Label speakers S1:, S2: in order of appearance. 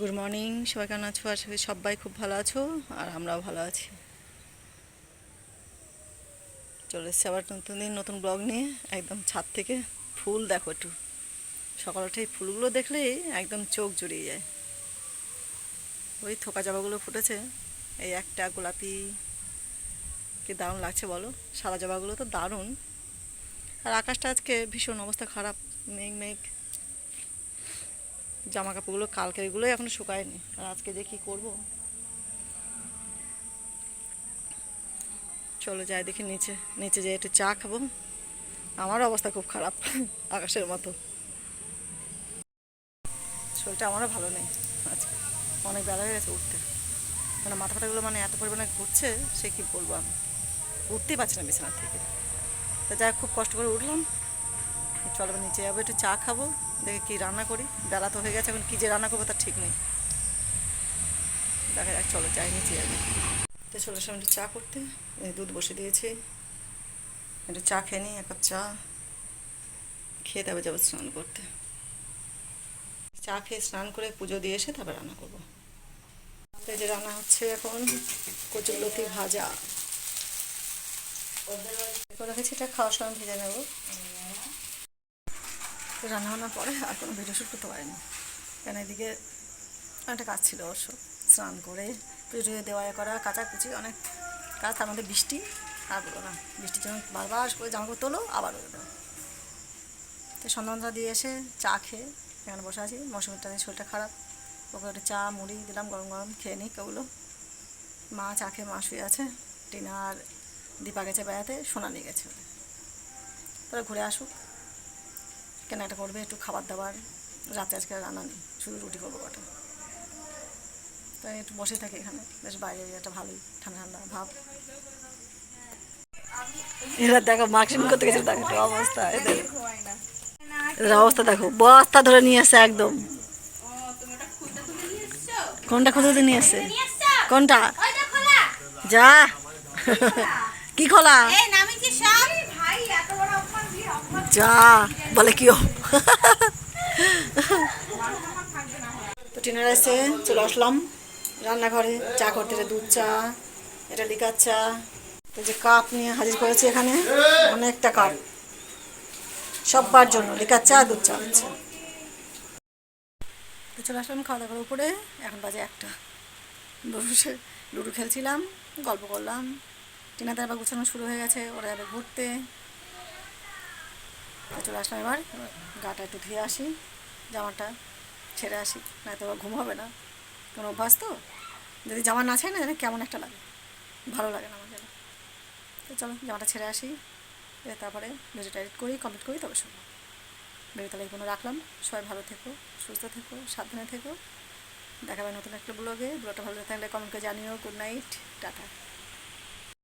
S1: Good morning সবাই কেমন আছো? আশা করি সবাই খুব ভালো আছো, আর আমরাও ভালো আছি। চলে এসছি আবার নতুন দিন, নতুন ব্লগ নিয়ে। একদম ছাদ থেকে ফুল দেখো একটু। সকাল উঠে ফুলগুলো দেখলেই একদম চোখ জুড়িয়ে যায়। ওই থোকা জবাগুলো ফুটেছে। এই একটা গোলাপি কি দারুণ লাগছে বলো? সাদা জবাগুলো তো দারুণ। আর আকাশটা আজকে ভীষণ অবস্থা খারাপ, মেঘ মেঘ। জামা কাপড়গুলো কালকে এগুলোই এখন শুকায়নি। আর আজকে যে কী করব? চলো যাই দেখি নিচে নিচে যেয়ে একটু চা খাব। আমার অবস্থা খুব খারাপ আকাশের মতো। শরীরটা আমারও ভালো নেই। আজকে অনেক বেলা হয়ে গেছে উঠতে। মানে মাথা ফাটাগুলো মানে এত পরিমাণে ঘুরছে, সে কি বলব আমি? উঠতেই পারছি না বিছানার থেকে। তা যাই খুব কষ্ট করে উঠলাম। চলো নিচে যাব, একটু চা খাব, দেখে কী রান্না করি। বেলা তো হয়ে গেছে, এখন কী যে রান্না করব তার ঠিক নেই। দেখা যাক, চলো যাই, নিচে যাবে তো চলো একটু চা করতে দুধ বসে দিয়েছি। একটু চা খেয়ে নিই, এক কাপ চা। খেয়ে তারপর যাব স্নান করতে। চা খেয়ে স্নান করে পুজো দিয়ে এসে তারপর রান্না করব। যে রান্না হচ্ছে এখন কচুরলতি ভাজা। রেখেছি, এটা খাওয়ার সময় ভেজে নেব। তো রান্না বান্নার পরে আর কোনো ভিডিও শ্যুট করতে পারিনি। কেন এদিকে একটা কাজ ছিল অবশ্য, স্নান করে পুজো দেওয়া এ করা, কাচাকুচি অনেক কাজ, তার মধ্যে বৃষ্টি, আর বলো না, বৃষ্টির জন্য বারবার করে জামা তোলো, আবার দাও তো সন্ধ্যাবন্ধা দিয়ে এসে চা খেয়ে এখানে বসে আছি মৌসুমিটা শরীরটা খারাপ, ওকে একটু চা, মুড়ি দিলাম, গরম গরম খেয়ে নিই কেউগুলো মা চা খেয়ে মা শুয়ে আছে, টিনা আর দীপা গেছে বেড়াতে, সোনা নিয়ে গেছে। তারা ঘুরে আসুক। কেনাকাটা করবে, একটু খাবার দাবার, রাতে আজকে রান্না নেই, শুধু রুটি করব কটা। তাই একটু বসে থাকি এখানে, বেশ বাইরে একটা ভালোই ঠান্ডা ঠান্ডা ভাব। এরা দেখো মার্কশিট করতে গেছে দেখো অবস্থা এদের অবস্থা দেখো, বস্তা ধরে নিয়ে আসছে একদম। কোনটা খুঁজতে নিয়ে আসছে? কোনটা? যা। কি খোলা? যা, বলে কিও। তো টিনারা এসে চলে আসলাম। রান্নাঘরে চা করতে দুধ চা, এটা লিকার চা। তো যে কাপ নিয়ে হাজির করেছি এখানে, অনেকটা কাপ। সববার জন্য, লিকার চা, দুধ চা হচ্ছে। তো চলে আসলাম খাওয়া দাওয়ার উপরে, এখন বাজে একটা। বসে লুডো খেলছিলাম, গল্প করলাম। টিনাদের আবার গুছানো শুরু হয়ে গেছে, ওরা যাবে ঘুরতে। চলে আসলাম এবার। গাটা একটু ধুয়ে আসি, জামাটা ছেড়ে আসি না তো ঘুম হবে না। কোনো অভ্যাস তো? যদি জামা না ছেড়ে না জানি কেমন একটা লাগে? ভালো লাগে না আমার যেন তো চলো, জামাটা ছেড়ে আসি তারপরে ভিডিওটা এডিট করি কমপ্লিট করি, তবে শুনব ভিডিও তাহলে কোনো রাখলাম। সবাই ভালো থেকো, সুস্থ থেকো, সাবধানে থেকো। দেখাবে নতুন একটা ব্লগে। ব্লগটা ভালো থাকলে কমেন্ট করে জানিও। Good night ta-ta.